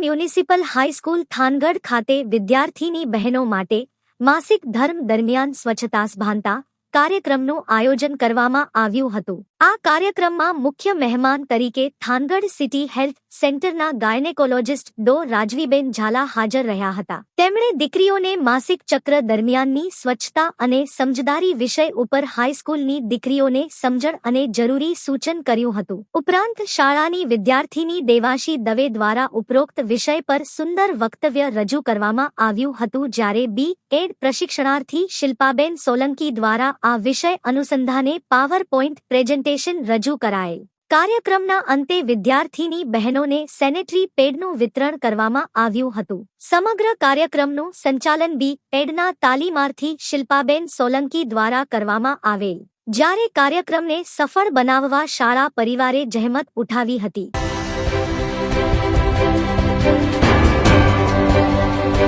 Municipal high school Thangadh ખાતે વિદ્યાર્થીની બહેનો માટે માસિક ધર્મ દરમિયાન સ્વચ્છતા સભાનતા કાર્યક્રમનું આયોજન કરવામાં આવ્યું હતું. આ કાર્યક્રમમાં મુખ્ય મહેમાન તરીકે થાનગઢ સિટી હેલ્થ સેન્ટરના ગાયનેકોલોજિસ્ટ ડો. રાજવીબેન ઝાલા હાજર રહ્યા હતા. તેમણે દીકરીઓને માસિક ચક્ર દરમિયાનની સ્વચ્છતા અને સમજદારી વિષય ઉપર હાઈસ્કૂલની દીકરીઓને સમજણ અને જરૂરી સૂચન કર્યું હતું. ઉપરાંત શાળાની વિદ્યાર્થીની દેવાશી દવે દ્વારા ઉપરોક્ત વિષય પર સુંદર વક્તવ્ય રજૂ કરવામાં આવ્યું હતું જ્યારે બી એડ પ્રશિક્ષણાર્થી શિલ્પાબેન સોલંકી દ્વારા આ વિષય અનુસંધાને પાવર પોઈન્ટ પ્રેઝન્ટેશન રજૂ કરાયેલ. કાર્યક્રમના અંતે વિદ્યાર્થીની બહેનોને સેનેટરી પેડનું વિતરણ કરવામાં આવ્યું હતું. સમગ્ર કાર્યક્રમનું સંચાલન બી. એડના તાલીમાર્થી શિલ્પાબેન સોલંકી દ્વારા કરવામાં આવેલ. જ્યારે કાર્યક્રમને સફળ બનાવવા શાળા પરિવારે જહેમત ઉઠાવી હતી.